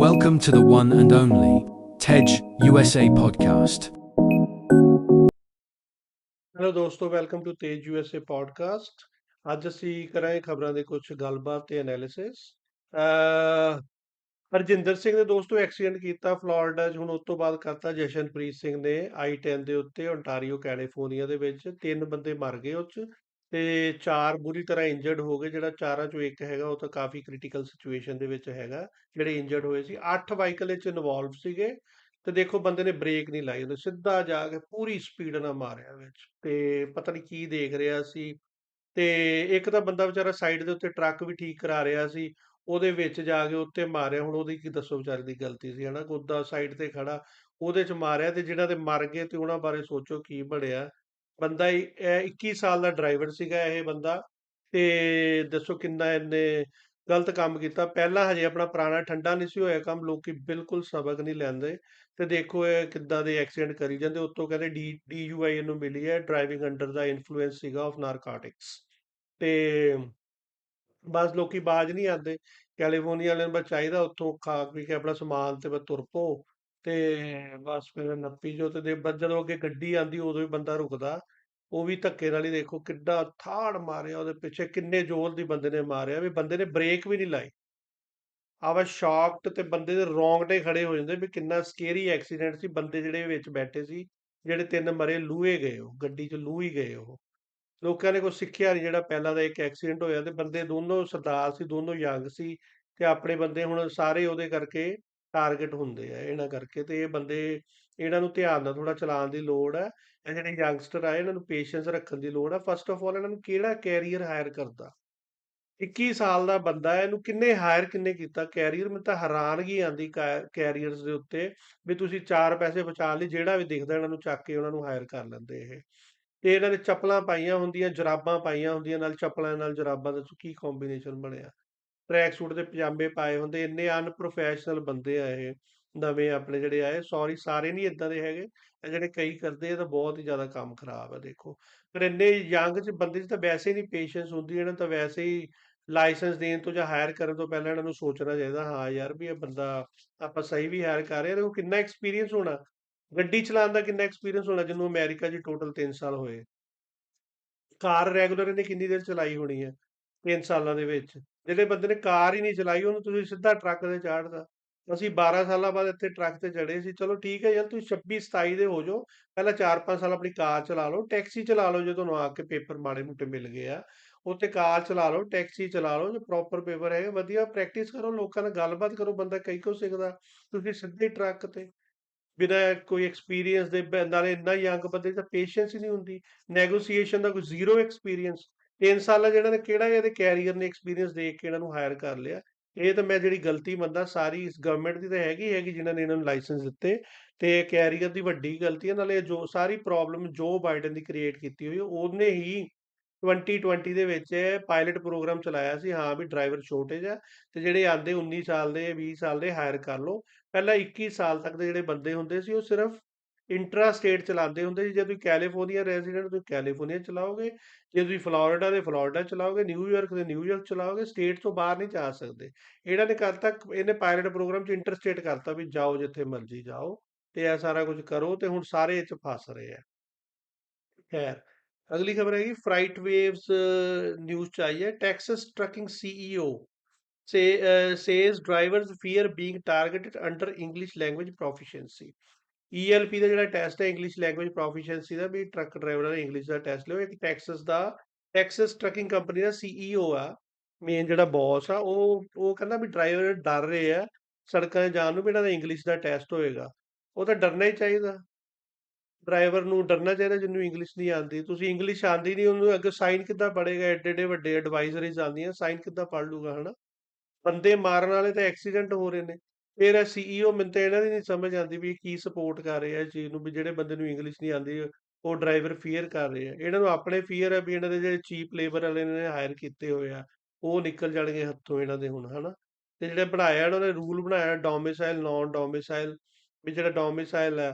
Welcome to the one and only TEJ USA podcast. Hello ਦੋਸਤੋ welcome to Tej USA podcast ਅੱਜ ਅਸੀਂ ਕਰਾਂਗੇ ਖਬਰਾਂ ਦੇ ਕੁਝ ਗੱਲਬਾਤ ਤੇ ਐਨਾਲਿਸਿਸ ਹਰਜਿੰਦਰ ਸਿੰਘ ਨੇ ਦੋਸਤੋ ਐਕਸੀਡੈਂਟ ਕੀਤਾ ਫਲੋਰੀਡਾ 'ਚ ਹੁਣ ਉਸ ਤੋਂ ਬਾਅਦ ਕਰਤਾ ਜਸ਼ਨਪ੍ਰੀਤ ਸਿੰਘ ਨੇ I-10 ਦੇ ਉੱਤੇ ਓਨਟਾਰੀਓ ਕੈਲੀਫੋਰਨੀਆ ਦੇ ਵਿੱਚ ਤਿੰਨ ਬੰਦੇ ਮਰ ਗਏ ਉਹ 'ਚ ਤੇ ਚਾਰ ਬੁਰੀ ਤਰ੍ਹਾਂ ਇੰਜਰਡ ਹੋ ਗਏ, ਜਿਹੜਾ ਚਾਰਾਂ ਚੋਂ ਇੱਕ ਹੈਗਾ, ਉਹ ਤਾਂ ਕਾਫੀ ਕ੍ਰਿਟੀਕਲ ਸਿਚੁਏਸ਼ਨ ਦੇ ਵਿੱਚ ਹੈਗਾ, ਜਿਹੜੇ ਇੰਜਰਡ ਹੋਏ ਸੀ। ਅੱਠ ਵਾਹੀਕਲ ਵਿੱਚ ਇਨਵੋਲਵ ਸੀਗੇ ਤੇ ਦੇਖੋ ਬੰਦੇ ਨੇ ਬ੍ਰੇਕ ਨਹੀਂ ਲਾਈ ਉਹਨੇ ਸਿੱਧਾ ਜਾ ਕੇ ਪੂਰੀ ਸਪੀਡ ਨਾਲ ਮਾਰਿਆ ਵਿੱਚ ਤੇ ਪਤਾ ਨਹੀਂ ਕੀ ਦੇਖ ਰਿਹਾ ਸੀ ਤੇ ਇੱਕ ਤਾਂ ਬੰਦਾ ਵਿਚਾਰਾ ਸਾਈਡ ਦੇ ਉੱਤੇ ਟਰੱਕ ਵੀ ਠੀਕ ਕਰਾ ਰਿਹਾ ਸੀ, ਉਹਦੇ ਵਿੱਚ ਜਾ ਕੇ ਉੱਤੇ ਮਾਰਿਆ, ਹੁਣ ਉਹਦੀ ਕੀ ਦੱਸੋ ਵਿਚਾਰੇ ਦੀ ਗਲਤੀ ਸੀ, ਹਨਾ? ਉਹਦਾ ਸਾਈਡ ਤੇ ਖੜਾ, ਉਹਦੇ ਚ ਮਾਰਿਆ ਤੇ ਜਿਹੜਾ ਤੇ ਮਰ ਗਏ ਤੇ ਉਹਨਾਂ ਬਾਰੇ ਸੋਚੋ ਕੀ ਬਣਿਆ। ਬੰਦਾ ਇਹ 21 ਸਾਲ ਦਾ ਡਰਾਈਵਰ ਸੀਗਾ ਇਹ ਬੰਦਾ ਤੇ ਦੱਸੋ ਕਿੰਨਾ ਇਹਨੇ ਗਲਤ ਕੰਮ ਕੀਤਾ। ਪਹਿਲਾਂ ਹਜੇ ਆਪਣਾ ਪੁਰਾਣਾ ਠੰਡਾ ਨਹੀਂ ਸੀ ਹੋਇਆ ਕੰਮ, ਲੋਕੀ ਬਿਲਕੁਲ ਸਬਕ ਨਹੀਂ ਲੈਂਦੇ। ਤੇ ਦੇਖੋ ਇਹ ਕਿੱਦਾਂ ਦੇ ਐਕਸੀਡੈਂਟ ਕਰੀ ਜਾਂਦੇ ਉੱਤੋਂ ਕਹਿੰਦੇ ਡੀ ਡੀਯੂਆਈ ਇਹਨੂੰ ਮਿਲੀ ਹੈ, ਡਰਾਈਵਿੰਗ ਅੰਡਰ ਦਾ ਇਨਫਲੂਐਂਸ ਸੀਗਾ ਆਫ ਨਾਰਕੋਟਿਕਸ ਤੇ ਬਸ ਲੋਕੀ ਬਾਜ ਨਹੀਂ ਆਉਂਦੇ, ਕੈਲੀਫੋਰਨੀਆ ਵਾਲਿਆਂ ਨੂੰ ਬਸ ਚਾਹੀਦਾ ਉੱਥੋਂ ਖਾ ਪੀ ਕੇ ਆਪਣਾ ਸਮਾਨ ਤੇ ਬਸ ਤੁਰ ਪੋ ਤੇ ਬਸ ਫਿਰ ਨੱਪੀ ਜੋ ਤੇ ਦੇ ਬਸ ਜਦੋਂ ਅੱਗੇ ਗੱਡੀ ਆਂਦੀ ਉਦੋਂ ਹੀ ਬੰਦਾ ਰੁਕਦਾ। ਉਹ ਵੀ ਧੱਕੇ ਨਾਲ ਹੀ ਦੇਖੋ ਕਿੱਡਾ ਥਾੜ ਮਾਰਿਆ ਉਹਦੇ ਪਿੱਛੇ, ਕਿੰਨੇ ਜ਼ੋਰ ਦੀ ਬੰਦੇ ਨੇ ਮਾਰਿਆ ਵੀ ਬੰਦੇ ਨੇ ਬ੍ਰੇਕ ਵੀ ਨਹੀਂ ਲਾਈ। ਆਵਾ ਸ਼ੌਕਡ ਤੇ ਬੰਦੇ ਦੇ ਰੋਂਗਟੇ ਖੜੇ ਹੋ ਜਾਂਦੇ ਵੀ ਕਿੰਨਾ ਸਕੇਰੀ ਐਕਸੀਡੈਂਟ ਸੀ, ਬੰਦੇ ਜਿਹੜੇ ਵਿੱਚ ਬੈਠੇ ਸੀ, ਜਿਹੜੇ ਤਿੰਨ ਮਰੇ ਲੂਹੇ ਗਏ ਉਹ, ਗੱਡੀ 'ਚ ਲੂ ਹੀ ਗਏ ਉਹ। ਲੋਕਾਂ ਨੇ ਕੁਛ ਸਿੱਖਿਆ ਨਹੀਂ ਜਿਹੜਾ ਪਹਿਲਾਂ ਦਾ ਇੱਕ ਐਕਸੀਡੈਂਟ ਹੋਇਆ ਤੇ ਬੰਦੇ ਦੋਨੋਂ ਸਰਦਾਰ ਸੀ, ਦੋਨੋਂ ਯੰਗ ਸੀ ਤੇ ਆਪਣੇ ਬੰਦੇ ਹੁਣ ਸਾਰੇ ਉਹਦੇ ਕਰਕੇ ਟਾਰਗੇਟ ਹੁੰਦੇ ਆ ਇਹਨਾਂ ਕਰਕੇ ਤੇ ਇਹ ਬੰਦੇ ਇਹਨਾਂ ਨੂੰ ਧਿਆਨ ਨਾਲ ਥੋੜਾ ਚਲਾਉਣ ਦੀ ਲੋੜ ਹੈ, ਇਹ ਜਿਹੜੇ ਯੰਗਸਟਰ ਆ ਇਹਨਾਂ ਨੂੰ ਪੇਸ਼ੈਂਸ ਰੱਖਣ ਦੀ ਲੋੜ ਹੈ ਫਸਟ ਆਫ ਆਲ ਇਹਨਾਂ ਨੂੰ ਕਿਹੜਾ ਕੈਰੀਅਰ ਹਾਇਰ ਕਰਦਾ? 21 ਸਾਲ ਦਾ ਬੰਦਾ ਹੈ, ਇਹਨੂੰ ਕਿੰਨੇ ਹਾਇਰ ਕਿੰਨੇ ਕੀਤਾ? ਕੈਰੀਅਰ ਮੈਨੂੰ ਤਾਂ ਹੈਰਾਨਗੀ ਆਂਦੀ ਕੈਰੀਅਰਸ ਦੇ ਉੱਤੇ ਵੀ ਤੁਸੀਂ ਚਾਰ ਪੈਸੇ ਬਚਾ ਲਈ ਜਿਹੜਾ ਵੀ ਦਿਖਦਾ ਇਹਨਾਂ ਨੂੰ ਚੱਕ ਕੇ ਉਹਨਾਂ ਨੂੰ ਹਾਇਰ ਕਰ ਲੈਂਦੇ ਇਹ। ਤੇ ਇਹਨਾਂ ਨੇ ਚੱਪਲਾਂ ਪਾਈਆਂ ਹੁੰਦੀਆਂ, ਜਰਾਬਾਂ ਪਾਈਆਂ ਹੁੰਦੀਆਂ, ਨਾਲ ਚੱਪਲਾਂ ਨਾਲ ਜਰਾਬਾਂ ਦਾ ਕੀ ਕੰਬੀਨੇਸ਼ਨ ਬਣਿਆ? ਟਰੈਕ ਸੂਟ ਦੇ ਪਜਾਮੇ ਪਾਏ ਹੁੰਦੇ, ਇੰਨੇ ਅਨਪ੍ਰੋਫੈਸ਼ਨਲ ਬੰਦੇ ਆ ਇਹ, ਨਵੇਂ ਆਪਣੇ ਜਿਹੜੇ ਆਏ ਸੌਰੀ ਸਾਰੇ ਨਹੀਂ ਇਦਾਂ ਦੇ ਹੈਗੇ ਜਿਹੜੇ ਕਈ ਕਰਦੇ ਆ ਤਾਂ ਬਹੁਤ ਹੀ ਜ਼ਿਆਦਾ ਕੰਮ ਖਰਾਬ ਆ, ਦੇਖੋ। ਪਰ ਇੰਨੇ ਯੰਗ ਚ ਬੰਦੇ ਚ ਤਾਂ ਵੈਸੇ ਹੀ ਨਹੀਂ ਪੇਸ਼ੈਂਸ ਹੁੰਦੀ, ਇਹਨਾਂ ਤਾਂ ਵੈਸੇ ਹੀ ਲਾਇਸੈਂਸ ਦੇਣ ਤੋਂ ਜਾਂ ਹਾਇਰ ਕਰਨ ਤੋਂ ਪਹਿਲਾਂ ਇਹਨਾਂ ਨੂੰ ਸੋਚਣਾ ਚਾਹੀਦਾ, ਹਾਂ ਯਾਰ ਵੀ ਇਹ ਬੰਦਾ ਆਪਾਂ ਸਹੀ ਵੀ ਹਾਇਰ ਕਰ ਰਹੇ ਹਾਂ ਉਹ ਕਿੰਨਾ ਐਕਸਪੀਰੀਅੰਸ ਹੋਣਾ, ਗੱਡੀ ਚਲਾਉਣ ਦਾ ਕਿੰਨਾ ਐਕਸਪੀਰੀਅੰਸ ਹੋਣਾ, ਜਿਹਨੂੰ ਅਮਰੀਕਾ 'ਚ ਟੋਟਲ 3 ਸਾਲ ਹੋਏ। ਕਾਰ ਰੈਗੂਲਰ ਇਹਨੇ ਕਿੰਨੀ ਦੇਰ ਚਲਾਈ ਹੋਣੀ ਹੈ 3 ਸਾਲਾਂ ਦੇ ਵਿੱਚ? ਜਿਹੜੇ ਬੰਦੇ ਨੇ ਕਾਰ ਹੀ ਨਹੀਂ ਚਲਾਈ, ਉਹਨੂੰ ਤੁਸੀਂ ਸਿੱਧਾ ਟਰੱਕ ਤੇ ਚਾੜਦਾ ਅਸੀਂ 12 ਸਾਲਾਂ ਬਾਅਦ ਇੱਥੇ ਟਰੱਕ ਤੇ ਚੜੇ ਸੀ। ਚਲੋ ਠੀਕ ਹੈ ਯਾਰ, ਤੁਸੀਂ 26 27 ਦੇ ਹੋ ਜਾਓ। ਪਹਿਲਾਂ 4-5 ਸਾਲ ਆਪਣੀ ਕਾਰ ਚਲਾ ਲਓ, ਟੈਕਸੀ ਚਲਾ ਲਓ ਜੇ ਤੁਹਾਨੂੰ ਆ ਕੇ ਪੇਪਰ ਮਾੜੇ ਮੋਟੇ ਮਿਲ ਗਏ ਆ। ਉੱਥੇ ਕਾਰ ਚਲਾ ਲਓ, ਟੈਕਸੀ ਚਲਾ ਲਓ, ਜੇ ਪ੍ਰੋਪਰ ਪੇਪਰ ਹੈਗੇ, ਵਧੀਆ ਪ੍ਰੈਕਟਿਸ ਕਰੋ, ਲੋਕਾਂ ਨਾਲ ਗੱਲਬਾਤ ਕਰੋ, ਬੰਦਾ ਕਈ ਕੁਛ ਸਿੱਖਦਾ। ਤੁਸੀਂ ਸਿੱਧੇ ਟਰੱਕ ਤੇ, ਬਿਨਾਂ ਕੋਈ ਐਕਸਪੀਰੀਅੰਸ ਦੇ ਨਾਲੇ ਇੰਨਾ ਯੰਗ ਬੰਦੇ 'ਚ ਪੇਸ਼ੈਂਸ ਹੀ ਨਹੀਂ ਹੁੰਦੀ। ਨੈਗੋਸੀਏਸ਼ਨ ਦਾ ਕੋਈ ਜ਼ੀਰੋ ਐਕਸਪੀਰੀਅੰਸ 3 ਸਾਲਾਂ ਜਿਹੜਾ ਨੇ ਕਿਹੜਾ ਇਹਦੇ ਕੈਰੀਅਰ ਨੇ ਐਕਸਪੀਰੀਅੰਸ ਦੇਖ ਕੇ ਇਹਨਾਂ ਨੂੰ ਹਾਇਰ ਕਰ ਲਿਆ, ਇਹ ਤਾਂ ਮੈਂ ਜਿਹੜੀ ਗਲਤੀ ਮੰਨਦਾ, ਸਾਰੀ ਇਸ ਗਵਰਨਮੈਂਟ ਦੀ ਤਾਂ ਹੈਗੀ ਹੈਗੀ ਜਿਨ੍ਹਾਂ ਨੇ ਇਹਨਾਂ ਨੂੰ ਲਾਇਸੈਂਸ ਦਿੱਤੇ ਤੇ ਕੈਰੀਅਰ ਦੀ ਵੱਡੀ ਗਲਤੀ ਹੈ, ਨਾਲੇ ਜੋ ਸਾਰੀ ਪ੍ਰੋਬਲਮ ਜੋ ਬਾਈਡਨ ਦੀ ਕ੍ਰੀਏਟ ਕੀਤੀ ਹੋਈ, ਉਹਨੇ ਹੀ 2020 ਦੇ ਵਿੱਚ ਪਾਇਲਟ ਪ੍ਰੋਗਰਾਮ ਚਲਾਇਆ ਸੀ, ਹਾਂ ਵੀ ਡਰਾਈਵਰ ਸ਼ੋਰਟੇਜ ਹੈ ਤੇ ਜਿਹੜੇ ਆਂਦੇ 19 ਸਾਲ ਦੇ 20 ਸਾਲ ਦੇ ਹਾਇਰ ਕਰ ਲਓ, ਪਹਿਲਾਂ 21 ਸਾਲ ਤੱਕ ਦੇ ਜਿਹੜੇ ਬੰਦੇ ਹੁੰਦੇ ਸੀ, ਉਹ ਸਿਰਫ ਇੰਟਰਾ ਸਟੇਟ ਚਲਾਉਂਦੇ ਹੁੰਦੇ ਸੀ। ਜੇ ਤੁਸੀਂ ਕੈਲੀਫੋਰਨੀਆ ਰੈਜ਼ੀਡੈਂਟ ਤੁਸੀਂ ਕੈਲੀਫੋਰਨੀਆ ਚਲਾਓਗੇ। ਜੇ ਤੁਸੀਂ ਫਲੋਰੀਡਾ ਦੇ ਫਲੋਰੀਡਾ ਚਲਾਓਗੇ। ਨਿਊਯਾਰਕ ਦੇ ਨਿਊਯਾਰਕ ਚਲਾਓਗੇ। ਸਟੇਟ ਤੋਂ ਬਾਹਰ ਨਹੀਂ ਜਾ ਸਕਦੇ। ਇਹਨਾਂ ਨੇ ਕਰਤਾ ਇਹਨੇ ਪਾਇਲਟ ਪ੍ਰੋਗਰਾਮ ਚ ਇੰਟਰਸਟੇਟ ਕਰਤਾ ਵੀ ਜਾਓ ਜਿੱਥੇ ਮਰਜ਼ੀ ਜਾਓ ਤੇ ਇਹ ਸਾਰਾ ਕੁਝ ਕਰੋ ਤੇ ਹੁਣ ਸਾਰੇ ਇਹ ਚ ਫਸ ਰਹੇ ਆ। ਖੈਰ, ਅਗਲੀ ਖਬਰ ਹੈਗੀ ਫਰਾਈਟ ਵੇਵਸ ਨਿਊਜ਼ ਚ ਆਈ ਹੈ। Texas trucking CEO say says drivers fear being targeted under English language proficiency ELP ਦਾ ਜਿਹੜਾ ਟੈਸਟ ਹੈ ਇੰਗਲਿਸ਼ ਲੈਂਗੁਏਜ ਪ੍ਰੋਫੀਸ਼ੀਐਂਸੀ ਦਾ, ਵੀ ਟਰੱਕ ਡਰਾਈਵਰਾਂ ਨੇ ਇੰਗਲਿਸ਼ ਦਾ ਟੈਸਟ ਲਿਓ। ਇੱਕ ਟੈਕਸਸ ਦਾ ਟੈਕਸਸ ਟਰੱਕਿੰਗ ਕੰਪਨੀ ਦਾ ਸੀਈਓ ਆ। ਮੇਨ ਜਿਹੜਾ ਬੌਸ ਆ, ਉਹ ਉਹ ਕਹਿੰਦਾ ਵੀ ਡਰਾਈਵਰ ਡਰ ਰਹੇ ਆ, ਸੜਕਾਂ 'ਤੇ ਜਾਣ ਨੂੰ ਵੀ ਇਹਨਾਂ ਦਾ ਇੰਗਲਿਸ਼ ਦਾ ਟੈਸਟ ਹੋਏਗਾ। ਉਹ ਤਾਂ ਡਰਨਾ ਹੀ ਚਾਹੀਦਾ। ਡਰਾਈਵਰ ਨੂੰ ਡਰਨਾ ਚਾਹੀਦਾ ਜਿਹਨੂੰ ਇੰਗਲਿਸ਼ ਨਹੀਂ ਆਉਂਦੀ। ਤੁਸੀਂ ਇੰਗਲਿਸ਼ ਆਉਂਦੀ ਨਹੀਂ, ਉਹਨੂੰ ਅੱਗੇ ਸਾਈਨ ਕਿੱਦਾਂ ਪੜੇਗਾ ਐਡੇ ਐਡੇ ਵੱਡੇ ਐਡਵਾਈਜ਼ਰੀਜ਼ ਆਉਂਦੀਆਂ ਸਾਈਨ ਕਿੱਦਾਂ ਪੜ ਲੂਗਾ ਹਨਾ? ਬੰਦੇ ਮਾਰਨ ਵਾਲੇ ਤਾਂ ਐਕਸੀਡੈਂਟ ਹੋ ਰਹੇ ਨੇ। ਫਿਰ ਇਹ ਸੀਈਓ ਮੈਨੂੰ ਤਾਂ ਇਹਨਾਂ ਦੀ ਨਹੀਂ ਸਮਝ ਆਉਂਦੀ ਵੀ ਇਹ ਕੀ ਸਪੋਰਟ ਕਰ ਰਹੇ ਆ ਇਸ ਚੀਜ਼ ਨੂੰ, ਵੀ ਜਿਹੜੇ ਬੰਦੇ ਨੂੰ ਇੰਗਲਿਸ਼ ਨਹੀਂ ਆਉਂਦੀ, ਉਹ ਡਰਾਈਵਰ ਫੀਅਰ ਕਰ ਰਹੇ ਆ। ਇਹਨਾਂ ਨੂੰ ਆਪਣੇ ਫੀਅਰ ਹੈ ਵੀ ਇਹਨਾਂ ਦੇ ਜਿਹੜੇ ਚੀਪ ਲੇਬਰ ਵਾਲੇ ਨੇ ਹਾਇਰ ਕੀਤੇ ਹੋਏ ਆ, ਉਹ ਨਿਕਲ ਜਾਣਗੇ ਹੱਥੋਂ ਇਹਨਾਂ ਦੇ ਹੁਣ, ਹਨਾ? ਤੇ ਜਿਹੜੇ ਬਣਾਇਆ ਇਹਨਾਂ ਨੇ ਰੂਲ ਬਣਾਇਆ ਡੋਮਿਸਾਈਲ ਨਾਨ ਡੋਮਿਸਾਈਲ ਵੀ ਜਿਹੜਾ ਡੋਮਿਸਾਈਲ ਹੈ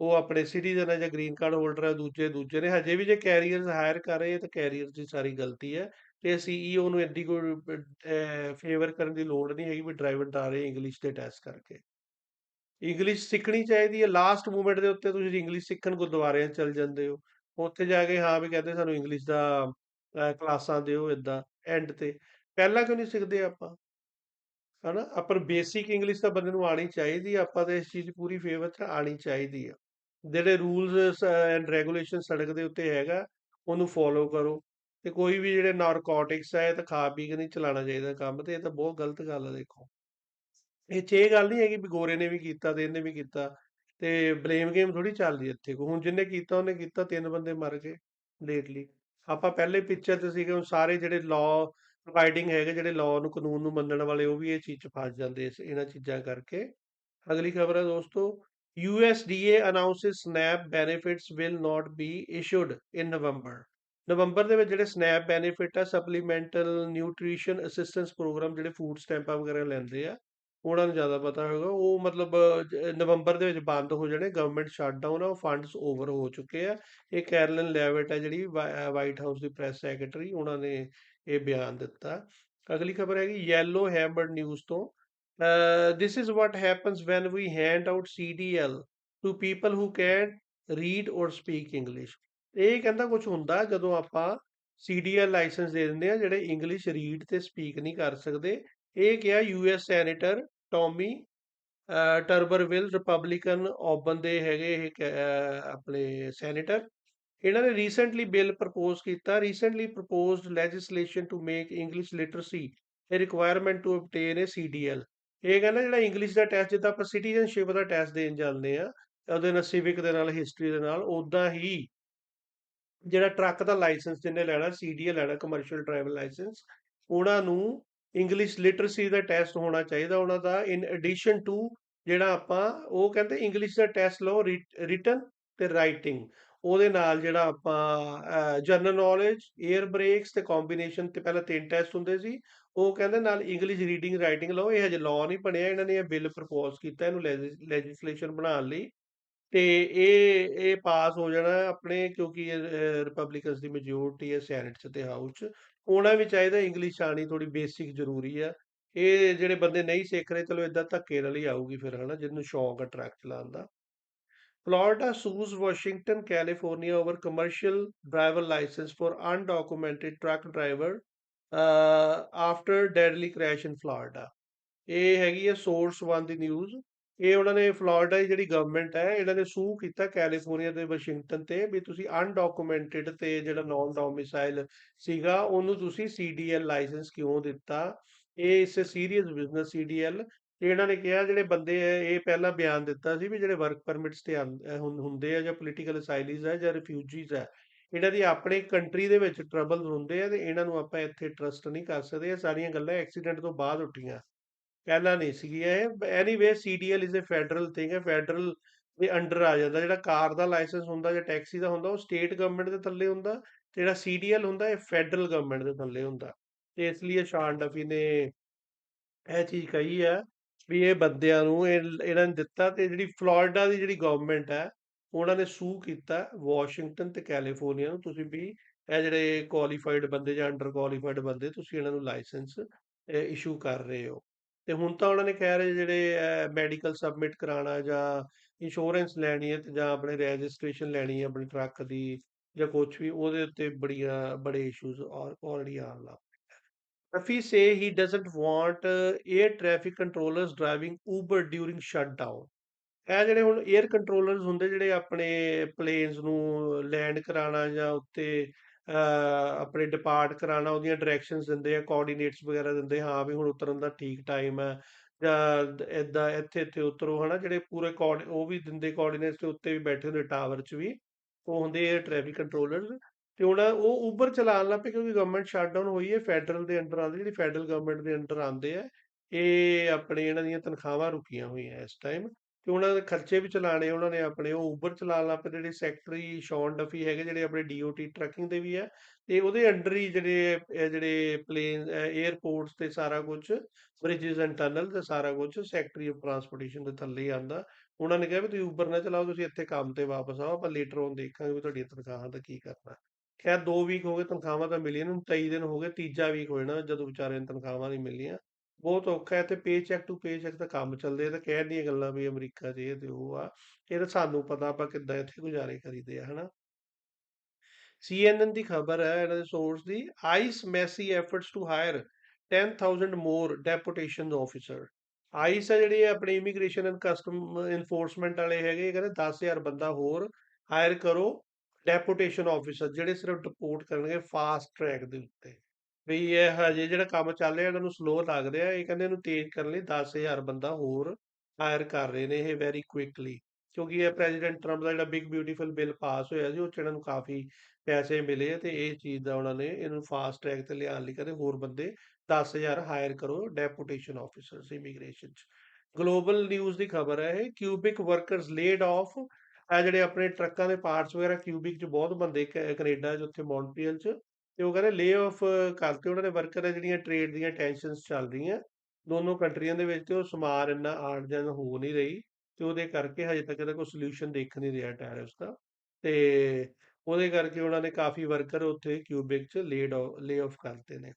ਉਹ ਆਪਣੇ ਸਿਟੀਜ਼ਨ ਹੈ ਜਾਂ ਗ੍ਰੀਨ ਕਾਰਡ ਹੋਲਡਰ ਹੈ ਦੂਜੇ ਦੂਜੇ ਨੇ। ਹਜੇ ਵੀ ਜੇ ਕੈਰੀਅਰਸ ਹਾਇਰ ਕਰ ਰਹੇ ਆ, ਤਾਂ ਕੈਰੀਅਰ ਦੀ ਸਾਰੀ ਗਲਤੀ ਹੈ ਤੇ ਸੀਈਓ ਨੂੰ ਐਡੀ ਕੋਈ ਫੇਵਰ ਕਰਨ ਦੀ ਲੋੜ ਨਹੀਂ ਹੈਗੀ ਵੀ ਡਰਾਈਵਰ ਡਾਰੇ ਇੰਗਲਿਸ਼ ਦੇ ਟੈਸਟ ਕਰਕੇ। ਇੰਗਲਿਸ਼ ਸਿੱਖਣੀ ਚਾਹੀਦੀ ਹੈ। ਲਾਸਟ ਮੂਮੈਂਟ ਦੇ ਉੱਤੇ ਤੁਸੀਂ ਇੰਗਲਿਸ਼ ਸਿੱਖਣ ਗੁਰਦੁਆਰਿਆਂ 'ਚ ਚਲ ਜਾਂਦੇ ਹੋ। ਉੱਥੇ ਜਾ ਕੇ ਹਾਂ ਵੀ ਕਹਿੰਦੇ ਸਾਨੂੰ ਇੰਗਲਿਸ਼ ਦਾ ਕਲਾਸਾਂ ਦਿਓ ਇਦਾਂ ਐਂਡ ਤੇ। ਪਹਿਲਾਂ ਕਿਉਂ ਨਹੀਂ ਸਿੱਖਦੇ ਆਪਾਂ? ਹਨਾ? ਆਪਾਂ ਬੇਸਿਕ ਇੰਗਲਿਸ਼ ਤਾਂ ਬੰਦੇ ਨੂੰ ਆਣੀ ਚਾਹੀਦੀ ਆ। ਆਪਾਂ ਤਾਂ ਇਸ ਚੀਜ਼ ਪੂਰੀ ਫੇਵਰ ਚ ਆਣੀ ਚਾਹੀਦੀ ਆ। ਜਿਹੜੇ ਰੂਲਸ ਐਂਡ ਰੈਗੂਲੇਸ਼ਨ ਸੜਕ ਦੇ ਉੱਤੇ ਹੈਗਾ, ਉਹਨੂੰ ਫੋਲੋ ਕਰੋ। ਤੇ ਕੋਈ ਵੀ ਜਿਹੜੇ ਨਾਰਕੋਟਿਕਸ ਹੈ ਇਹ ਤਾਂ ਖਾ ਪੀ ਕੇ ਨਹੀਂ ਚਲਾਉਣਾ ਚਾਹੀਦਾ ਕੰਮ ਤੇ, ਇਹ ਤਾਂ ਬਹੁਤ ਗਲਤ ਗੱਲ ਹੈ ਦੇਖੋ। ਇਹ 'ਚ ਇਹ ਗੱਲ ਨਹੀਂ ਹੈਗੀ ਵੀ ਗੋਰੇ ਨੇ ਵੀ ਕੀਤਾ ਤੇ ਇਹਨੇ ਵੀ ਕੀਤਾ ਤੇ ਬਲੇਮ ਗੇਮ ਥੋੜੀ ਚੱਲਦੀ ਇੱਥੇ। ਕੋ ਹੁਣ ਜਿਹਨੇ ਕੀਤਾ, ਉਹਨੇ ਕੀਤਾ, ਤਿੰਨ ਬੰਦੇ ਮਰ ਗਏ ਲੇਟਲੀ ਆਪਾਂ ਪਹਿਲੇ ਪਿਕਚਰ 'ਤੇ ਸੀਗੇ, ਹੁਣ ਸਾਰੇ ਜਿਹੜੇ ਲਾਅ ਪ੍ਰੋਵਾਈਡਿੰਗ ਹੈਗੇ, ਜਿਹੜੇ ਲਾਅ ਨੂੰ, ਕਾਨੂੰਨ ਨੂੰ ਮੰਨਣ ਵਾਲੇ, ਉਹ ਵੀ ਇਹ ਚੀਜ਼ 'ਚ ਫਸ ਜਾਂਦੇ ਇਸ, ਇਹਨਾਂ ਚੀਜ਼ਾਂ ਕਰਕੇ। ਅਗਲੀ ਖਬਰ ਹੈ ਦੋਸਤੋ USDA announces SNAP benefits will not be issued in November ਨਵੰਬਰ ਦੇ ਵਿੱਚ ਜਿਹੜੇ ਸਨੈਪ ਬੈਨੀਫਿਟ ਆ ਸਪਲੀਮੈਂਟਲ ਨਿਊਟ੍ਰੀਸ਼ਨ ਅਸਿਸਟੈਂਸ ਪ੍ਰੋਗਰਾਮ ਜਿਹੜੇ ਫੂਡ ਸਟੈਂਪਾਂ ਵਗੈਰਾ ਲੈਂਦੇ ਆ, ਉਹਨਾਂ ਨੂੰ ਜ਼ਿਆਦਾ ਪਤਾ ਹੋਗਾ ਉਹ ਮਤਲਬ ਨਵੰਬਰ ਦੇ ਵਿੱਚ ਬੰਦ ਹੋ ਜਾਣੇ ਗਵਰਨਮੈਂਟ ਸ਼ਟਡਾਊਨ ਆ, ਉਹ ਫੰਡਸ ਓਵਰ ਹੋ ਚੁੱਕੇ ਆ। ਇਹ ਕੈਰਲਨ ਲੈਵਟ ਆ ਜਿਹੜੀ ਵਾਈਟ ਹਾਊਸ ਦੀ ਪ੍ਰੈਸ ਸੈਕਟਰੀ ਉਹਨਾਂ ਨੇ ਇਹ ਬਿਆਨ ਦਿੱਤਾ। ਅਗਲੀ ਖਬਰ ਹੈਗੀ ਯੈਲੋ ਹੈਮਰਡ ਨਿਊਜ਼ ਤੋਂ। this is what happens when we hand out CDL to people who can read or speak English ਇਹ ਕਹਿੰਦਾ ਕੁਝ ਹੁੰਦਾ ਜਦੋਂ ਆਪਾਂ CDL ਲਾਇਸੈਂਸ ਦੇ ਦਿੰਦੇ ਆ, ਜਿਹੜੇ ਇੰਗਲਿਸ਼ ਰੀਡ ਤੇ ਸਪੀਕ ਨਹੀਂ ਕਰ ਸਕਦੇ। ਇਹ ਕਿਹਾ US senator Tommy Tuberville Republican Auburn ਦੇ ਹੈਗੇ ਇਹ ਆਪਣੇ ਸੈਨੇਟਰ ਇਹਨਾਂ ਨੇ ਰੀਸੈਂਟਲੀ ਬਿੱਲ ਪ੍ਰਪੋਜ਼ ਕੀਤਾ। Recently proposed legislation to make English literacy a requirement to obtain a CDL ਇਹ ਕਹਿੰਦਾ ਜਿਹੜਾ ਇੰਗਲਿਸ਼ ਦਾ ਟੈਸਟ ਜਿੱਦਾਂ ਆਪਾਂ ਸਿਟੀਜ਼ਨਸ਼ਿਪ ਦਾ ਟੈਸਟ ਦੇਣ ਜਾਂਦੇ ਆ, ਉਹਦੇ ਨਾਲ ਸਿਵਿਕ ਦੇ ਨਾਲ ਹਿਸਟਰੀ ਦੇ ਨਾਲ ਉਦਾਂ ਹੀ ਜਿਹੜਾ ਟਰੱਕ ਦਾ ਲਾਇਸੈਂਸ ਜਿਹਨੇ ਲੈਣਾ ਸੀਡੀਐਲ ਲੈਣਾ ਕਮਰਸ਼ੀਅਲ ਡਰਾਈਵਰ ਲਾਇਸੈਂਸ, ਉਹਨਾਂ ਨੂੰ ਇੰਗਲਿਸ਼ ਲਿਟਰੇਸੀ ਦਾ ਟੈਸਟ ਹੋਣਾ ਚਾਹੀਦਾ, ਉਹਨਾਂ ਦਾ ਇਨ ਐਡੀਸ਼ਨ ਟੂ ਜਿਹੜਾ ਆਪਾਂ ਉਹ ਕਹਿੰਦੇ ਇੰਗਲਿਸ਼ ਦਾ ਟੈਸਟ ਲਓ ਰਿਟਨ ਤੇ ਰਾਈਟਿੰਗ ਉਹਦੇ ਨਾਲ ਜਿਹੜਾ ਆਪਾਂ ਜਨਰਲ ਨੌਲੇਜ 에ਅਰ ਬ੍ਰੇਕਸ ਤੇ ਕੰਬੀਨੇਸ਼ਨ ਤੇ ਪਹਿਲਾਂ ਤਿੰਨ ਟੈਸਟ ਹੁੰਦੇ ਸੀ, ਉਹ ਕਹਿੰਦੇ ਨਾਲ ਇੰਗਲਿਸ਼ ਰੀਡਿੰਗ ਰਾਈਟਿੰਗ ਲਓ, ਇਹ ਹਜੇ ਲਾਅ ਨਹੀਂ ਬਣਿਆ, ਇਹਨਾਂ ਨੇ ਇਹ ਬਿੱਲ ਪ੍ਰਪੋਜ਼ ਕੀਤਾ, ਇਹਨੂੰ ਲੈਜਿਸਲੇਸ਼ਨ ਬਣਾਉਣ ਲਈ। ਤੇ ਇਹ ਇਹ ਪਾਸ ਹੋ ਜਾਣਾ ਆਪਣੇ ਕਿਉਂਕਿ ਇਹ ਰਿਪਬਲਿਕਨਸ ਦੀ ਮੈਜੋਰਟੀ ਹੈ ਸੈਨੇਟ 'ਚ ਤੇ ਹਾਊਸ 'ਚ। ਹੋਣਾ ਵੀ ਚਾਹੀਦਾ ਇੰਗਲਿਸ਼ ਆਣੀ ਥੋੜੀ ਬੇਸਿਕ ਜ਼ਰੂਰੀ ਆ। ਇਹ ਜਿਹੜੇ ਬੰਦੇ ਨਹੀਂ ਸਿੱਖ ਰਹੇ, ਚਲੋ ਇਦਾਂ ਧੱਕੇ ਨਾਲ ਹੀ ਆਊਗੀ ਫਿਰ, ਹਨਾ, ਜਿਹਨੂੰ ਸ਼ੌਂਕ ਆ ਟਰੱਕ ਚਲਾਉਣ ਦਾ। Florida sues Washington California over commercial driver license for undocumented truck driver after deadly deadly in in ਇਹ ਹੈਗੀ ਹੈ ਸੋਰਸ 1 ਦੀ ਨਿਊਜ਼ ਇਹ ਉਹਨਾਂ ਨੇ ਫਲੋਰੀਡਾ ਦੀ ਜਿਹੜੀ ਗਵਰਨਮੈਂਟ ਹੈ, ਇਹਨਾਂ ਨੇ ਸੂ ਕੀਤਾ ਕੈਲੀਫੋਰਨੀਆ ਤੇ ਵਾਸ਼ਿੰਗਟਨ ਤੇ ਵੀ ਤੁਸੀਂ ਅਨਡਾਕੂਮੈਂਟਡ ਤੇ ਜਿਹੜਾ ਨਾਨ ਡੋਮਿਸਾਈਲ ਸੀਗਾ, ਉਹਨੂੰ ਤੁਸੀਂ ਸੀਡੀਐਲ ਲਾਇਸੈਂਸ ਕਿਉਂ ਦਿੱਤਾ? ਇਹ ਇਸ ਸੀਰੀਅਸ ਬਿਜ਼ਨਸ ਸੀਡੀਐਲ ਤੇ ਇਹਨਾਂ ਨੇ ਕਿਹਾ ਜਿਹੜੇ ਬੰਦੇ ਇਹ ਪਹਿਲਾਂ ਬਿਆਨ ਦਿੱਤਾ ਸੀ ਵੀ ਜਿਹੜੇ ਵਰਕ ਪਰਮਿਟਸ ਤੇ ਆਂ- ਹੁੰ- ਹੁੰਦੇ ਆ ਜਾਂ ਪੋਲੀਟੀਕਲ ਅਸਾਈਲੀਜ਼ ਹੈ ਜਾਂ ਰਿਫਿਊਜੀਜ਼ ਹੈ ਇਹਨਾਂ ਦੀ ਆਪਣੇ ਕੰਟਰੀ ਦੇ ਵਿੱਚ ਟਰਬਲ ਹੁੰਦੇ ਆ ਤੇ ਇਹਨਾਂ ਨੂੰ ਆਪਾਂ ਇੱਥੇ ਟਰਸਟ ਨਹੀਂ ਕਰ ਸਕਦੇ, ਇਹ ਸਾਰੀਆਂ ਗੱਲਾਂ ਐਕਸੀਡੈਂਟ ਤੋਂ ਬਾਅਦ ਉੱਠੀਆਂ। ਪਹਿਲਾਂ ਨਹੀਂ ਸੀਗੀ ਇਹ anyway CDL is a federal thing ਹੈ ਫੈਡਰਲ ਦੇ ਅੰਡਰ ਆ ਜਾਂਦਾ, ਜਿਹੜਾ ਕਾਰ ਦਾ ਲਾਇਸੈਂਸ ਹੁੰਦਾ, ਜਾਂ ਟੈਕਸੀ ਦਾ ਹੁੰਦਾ, ਉਹ ਸਟੇਟ ਗਵਰਨਮੈਂਟ ਦੇ ਥੱਲੇ ਹੁੰਦਾ, ਤੇ ਜਿਹੜਾ ਸੀਡੀਐਲ ਹੁੰਦਾ, ਇਹ ਫੈਡਰਲ ਗਵਰਨਮੈਂਟ ਦੇ ਥੱਲੇ ਹੁੰਦਾ। ਤੇ ਇਸ ਲਈ ਸ਼ਾਨ ਡਫੀ ਨੇ ਇਹ ਚੀਜ਼ ਕਹੀ ਹੈ ਵੀ ਇਹ ਬੰਦਿਆਂ ਨੂੰ, ਇਹ ਇਹਨਾਂ ਨੇ ਦਿੱਤਾ ਤੇ ਜਿਹੜੀ ਫਲੋਰੀਡਾ ਦੀ ਜਿਹੜੀ ਗਵਰਨਮੈਂਟ ਹੈ ਉਹਨਾਂ ਨੇ ਸੂ ਕੀਤਾ ਵਾਸ਼ਿੰਗਟਨ ਤੇ ਕੈਲੀਫੋਰਨੀਆ ਨੂੰ, ਤੁਸੀਂ ਵੀ ਇਹ ਜਿਹੜੇ ਕੁਆਲੀਫਾਈਡ ਬੰਦੇ ਜਾਂ ਅੰਡਰ ਕੁਆਲੀਫਾਈਡ ਬੰਦੇ, ਤੁਸੀਂ ਇਹਨਾਂ ਨੂੰ ਲਾਇਸੈਂਸ ਇਸ਼ੂ ਕਰ ਰਹੇ ਹੋ। ਤੇ ਹੁਣ ਤਾਂ ਉਹਨਾਂ ਨੇ ਕਹਿ ਰਹੇ ਜਿਹੜੇ ਮੈਡੀਕਲ ਸਬਮਿਟ ਕਰਾਉਣਾ ਜਾਂ ਇੰਸ਼ੋਰੈਂਸ ਲੈਣੀ ਹੈ ਤੇ ਜਾਂ ਆਪਣੇ ਰਜਿਸਟ੍ਰੇਸ਼ਨ ਲੈਣੀ ਹੈ ਆਪਣੇ ਟਰੱਕ ਦੀ ਜਾਂ ਕੁਝ ਵੀ ਉਹਦੇ ਉੱਤੇ ਬੜੀਆਂ ਬੜੇ ਇਸ਼ੂਜ਼ ਆਲਰੇਡੀ ਆਉਣ ਲੱਗ Rafi say he doesn't want uh, air traffic controllers driving Uber during shutdown. ਇਹ ਜਿਹੜੇ ਹੁਣ 에ਅਰ ਕੰਟਰੋਲਰਸ ਹੁੰਦੇ ਜਿਹੜੇ ਆਪਣੇ ਪਲੇਨਸ ਨੂੰ ਲੈਂਡ ਕਰਾਉਣਾ ਜਾਂ ਉੱਤੇ ਆਪਣੇ ਡਿਪਾਰਟ ਕਰਾਉਣਾ, ਉਹਦੀਆਂ ਡਾਇਰੈਕਸ਼ਨਸ ਦਿੰਦੇ ਆ ਕੋਆਰਡੀਨੇਟਸ ਵਗੈਰਾ ਦਿੰਦੇ, ਹਾਂ ਵੀ ਹੁਣ ਉਤਰਨ ਦਾ ਠੀਕ ਟਾਈਮ ਹੈ ਜਾਂ ਇਦਾਂ ਇੱਥੇ ਇੱਥੇ ਉਤਰੋ, ਹਨਾ, ਜਿਹੜੇ ਪੂਰੇ ਕੋਆਰਡ ਉਹ ਵੀ ਦਿੰਦੇ ਕੋਆਰਡੀਨੇਟਸ ਤੇ ਉੱਤੇ ਵੀ ਬੈਠੇ ਹੁੰਦੇ ਟਾਵਰ 'ਚ ਵੀ। ਉਹ ਹੁੰਦੇ 에ਅਰ ਟ੍ਰੈਫਿਕ ਕੰਟਰੋਲਰਸ ਤੇ ਹੁਣ ਉਹ ਉਬਰ ਚਲਾਉਣ ਲੱਗ ਪਏ ਕਿਉਂਕਿ ਗਵਰਨਮੈਂਟ ਸ਼ਟਡਾਊਨ ਹੋਈ ਹੈ ਫੈਡਰਲ ਦੇ ਅੰਡਰ ਆਉਂਦੇ, ਜਿਹੜੀ ਫੈਡਰਲ ਗਵਰਨਮੈਂਟ ਦੇ ਅੰਡਰ ਆਉਂਦੇ ਆ, ਇਹ ਆਪਣੇ ਇਹਨਾਂ ਦੀਆਂ ਤਨਖਾਹਾਂ ਰੁਕੀਆਂ ਹੋਈਆਂ ਇਸ ਟਾਈਮ ਤੇ ਉਹਨਾਂ ਦੇ ਖਰਚੇ ਵੀ ਚਲਾਣੇ ਉਹਨਾਂ ਨੇ ਆਪਣੇ, ਉਹ ਉਬਰ ਚਲਾਉਣ ਲੱਗ ਪਏ ਜਿਹੜੇ ਸੈਕਟਰੀ ਸ਼ੌਨ ਡਫੀ ਹੈਗੇ, ਜਿਹੜੇ ਆਪਣੇ ਡੀਓਟੀ ਟਰੈਕਿੰਗ ਦੇ ਵੀ ਆ ਤੇ ਉਹਦੇ ਅੰਡਰ ਹੀ ਜਿਹੜੇ, ਇਹ ਜਿਹੜੇ ਪਲੇਨ 에ਅਰਪੋਰਟਸ ਤੇ ਸਾਰਾ ਕੁਝ ਬ੍ਰਿਜਸ ਐਂਡ ਟਨਲ ਤੇ ਸਾਰਾ ਕੁਝ ਸੈਕਟਰੀ ਆਫ ਟਰਾਂਸਪੋਰਟੇਸ਼ਨ ਦੇ ਥੱਲੇ ਹੀ ਆਉਂਦਾ। ਉਹਨਾਂ ਨੇ ਕਿਹਾ ਵੀ ਤੁਸੀਂ ਉਬਰ ਨਾ ਚਲਾਓ, ਤੁਸੀਂ ਇੱਥੇ ਕੰਮ ਤੇ ਵਾਪਸ ਆਓ, ਆਪਾਂ ਲੇਟਰ ਔਨ ਦੇਖਾਂਗੇ ਵੀ ਤੁਹਾਡੀਆਂ ਤਨਖਾਹਾਂ ਦਾ ਕੀ ਕਰਨਾ। ਖੈਰ 2 ਵੀਕ ਹੋ ਗਏ, ਤਨਖਾਹਾਂ ਤਾਂ ਮਿਲੀਆਂ ਨੂੰ 23 ਦਿਨ ਹੋ ਗਏ, ਤੀਜਾ ਵੀਕ ਹੋ ਜਾਣਾ ਜਦੋਂ ਵਿਚਾਰੇ ਨੂੰ ਤਨਖਾਹਾਂ ਨਹੀਂ ਮਿਲੀਆਂ। ਬਹੁਤ ਔਖਾ ਹੈ ਤੇ ਪੇ ਟੂ ਪੇ ਚੈੱਕ ਕੰਮ ਚੱਲਦੇ ਆ ਤੇ ਕਹਿਣ ਦੀਆਂ ਗੱਲਾਂ ਵੀ ਅਮਰੀਕਾ 'ਚ ਇਹ ਤੇ ਉਹ ਆ, ਇਹ ਤਾਂ ਸਾਨੂੰ ਪਤਾ ਆਪਾਂ ਕਿੱਦਾਂ ਇੱਥੇ ਗੁਜ਼ਾਰੇ ਕਰੀਦੇ ਆ, ਹਨਾ। CNN ਦੀ ਖਬਰ ਹੈ, ਇਹਨਾਂ ਦੇ source the ICE massive efforts to hire 10000 more deputation officer ICE ਹੈ ਜਿਹੜੀ ਆਪਣੀ ਇਮੀਗ੍ਰੇਸ਼ਨ ਐਂਡ ਕਸਟਮ ਇਨਫੋਰਸਮੈਂਟ ਵਾਲੇ ਹੈਗੇ ਕਹਿੰਦੇ 10000 ਬੰਦਾ ਹੋਰ ਹਾਇਰ ਕਰੋ ਡੈਪੂਟੇਸ਼ਨ ਆਫੀਸਰ ਜਿਹੜੇ ਸਿਰਫ ਡਿਪੋਰਟ ਕਰਨਗੇ ਫਾਸਟ ਟਰੈਕ ਦੇ ਉੱਤੇ। ਵੀ ਇਹ ਹਜੇ ਜਿਹੜਾ ਕੰਮ ਚੱਲ ਰਿਹਾ, ਇਹਨਾਂ ਨੂੰ ਸਲੋ ਲੱਗ ਰਿਹਾ ਇਹ ਕਹਿੰਦੇ ਇਹਨੂੰ ਤੇਜ਼ ਕਰਨ ਲਈ 10000 ਬੰਦਾ ਹੋਰ ਹਾਇਰ ਕਰ ਰਹੇ ਨੇ ਇਹ ਵੈਰੀ ਕੁਇਕਲੀ ਕਿਉਂਕਿ ਇਹ ਪ੍ਰੈਜ਼ੀਡੈਂਟ ਟਰੰਪ ਦਾ ਜਿਹੜਾ ਬਿਗ ਬਿਊਟੀਫੁਲ ਬਿੱਲ ਪਾਸ ਹੋਇਆ ਸੀ, ਉਹ 'ਚ ਇਹਨਾਂ ਨੂੰ ਕਾਫੀ ਪੈਸੇ ਮਿਲੇ ਤੇ ਇਹ ਚੀਜ਼ ਦਾ ਉਹਨਾਂ ਨੇ ਇਹਨੂੰ ਫਾਸਟ ਟਰੈਕ ਤੇ ਲਿਆਉਣ ਲਈ ਕਹਿੰਦੇ ਹੋਰ ਬੰਦੇ 10000 ਹਾਇਰ ਕਰੋ ਡੈਪੂਟੇਸ਼ਨ ਆਫੀਸਰਸ ਇਮੀਗ੍ਰੇਸ਼ਨ ਚ। ਗਲੋਬਲ ਨਿਊਜ਼ ਦੀ ਖਬਰ ਹੈ ਇਹ ਕਿਊਬਿਕ ਵਰਕਰਸ ਲੇਡ ਆਫ ਆ ਜਿਹੜੇ ਆਪਣੇ ਟਰੱਕਾਂ ਦੇ ਪਾਰਟਸ ਵਗੈਰਾ ਕਿਊਬਿਕ ਚ ਬਹੁਤ ਬੰਦੇ ਕ- ਕੈਨੇਡਾ ਚ, ਉੱਥੇ ਮੌਂਟਰੀਅਲ ਚ ਤੇ ਉਹ ਕਹਿੰਦੇ ਲੇ ਆਫ ਕਰਤੇ ਉਹਨਾਂ ਦੇ ਵਰਕਰ ਹੈ ਜਿਹੜੀਆਂ ਟ੍ਰੇਡ ਦੀਆਂ ਟੈਨਸ਼ਨਸ ਚੱਲ ਰਹੀਆਂ। ਦੋਨੋਂ ਕੰਟਰੀਆਂ ਦੇ ਵਿੱਚ ਤੇ ਉਹ ਸਮਾਰ ਇੰਨਾ ਆਣ ਜਾਣ ਹੋ ਨਹੀਂ ਰਹੀ ਤੇ ਉਹਦੇ ਕਰਕੇ ਹਜੇ ਤੱਕ ਇਹਦਾ ਕੋਈ ਸੋਲੂਸ਼ਨ ਦੇਖ ਨਹੀਂ ਰਿਹਾ ਟੈਰਿਫਸ ਦਾ। ਤੇ ਉਹਦੇ ਕਰਕੇ ਉਹਨਾਂ ਨੇ ਕਾਫੀ ਵਰਕਰ ਉੱਥੇ ਕਿਊਬਿਕ ਚ ਲੇਡ ਲੇ ਆਫ ਕਰਤੇ ਨੇ।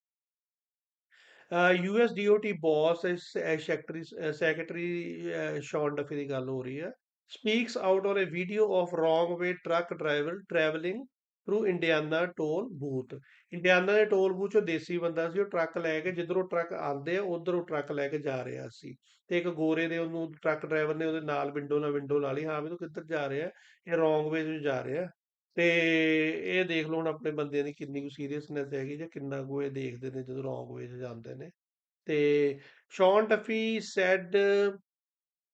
US DOT boss secretary secretary Sean Duffy ਦੀ ਗੱਲ ਹੋ ਰਹੀ ਹੈ। Speaks out on a video of wrong way truck driver traveling through Indiana toll booth Indiana ਦੇ ਟੋਲ ਬੂਥ ਚੋਂ ਦੇਸੀ ਬੰਦਾ ਸੀ ਉਹ ਟਰੱਕ ਲੈ ਕੇ ਜਿੱਧਰੋਂ ਟਰੱਕ ਆਉਂਦੇ ਆ ਉਧਰੋਂ ਟਰੱਕ ਲੈ ਕੇ ਜਾ ਰਿਹਾ ਸੀ। ਤੇ ਇੱਕ ਗੋਰੇ ਦੇ ਉਹਨੂੰ ਟਰੱਕ ਡਰਾਈਵਰ ਨੇ ਉਹਦੇ ਨਾਲ ਵਿੰਡੋ ਨਾਲ ਵਿੰਡੋ ਲਾ ਲਈ ਹਾਂ ਵੀ ਤੂੰ ਕਿੱਧਰ ਜਾ ਰਿਹਾ ਇਹ ਰੋਂਗ ਵੇ 'ਚ ਜਾ ਰਿਹਾ। ਤੇ ਇਹ ਦੇਖ ਲਓ ਹੁਣ ਆਪਣੇ ਬੰਦਿਆਂ ਦੀ ਕਿੰਨੀ ਕੁ ਸੀਰੀਅਸਨੈਸ ਹੈਗੀ ਜਾਂ ਕਿੰਨਾ ਕੁ ਇਹ ਦੇਖਦੇ ਨੇ ਜਦੋਂ ਰੋਂਗ ਵੇ 'ਚ ਜਾਂਦੇ ਨੇ। ਤੇ Sean Duffy said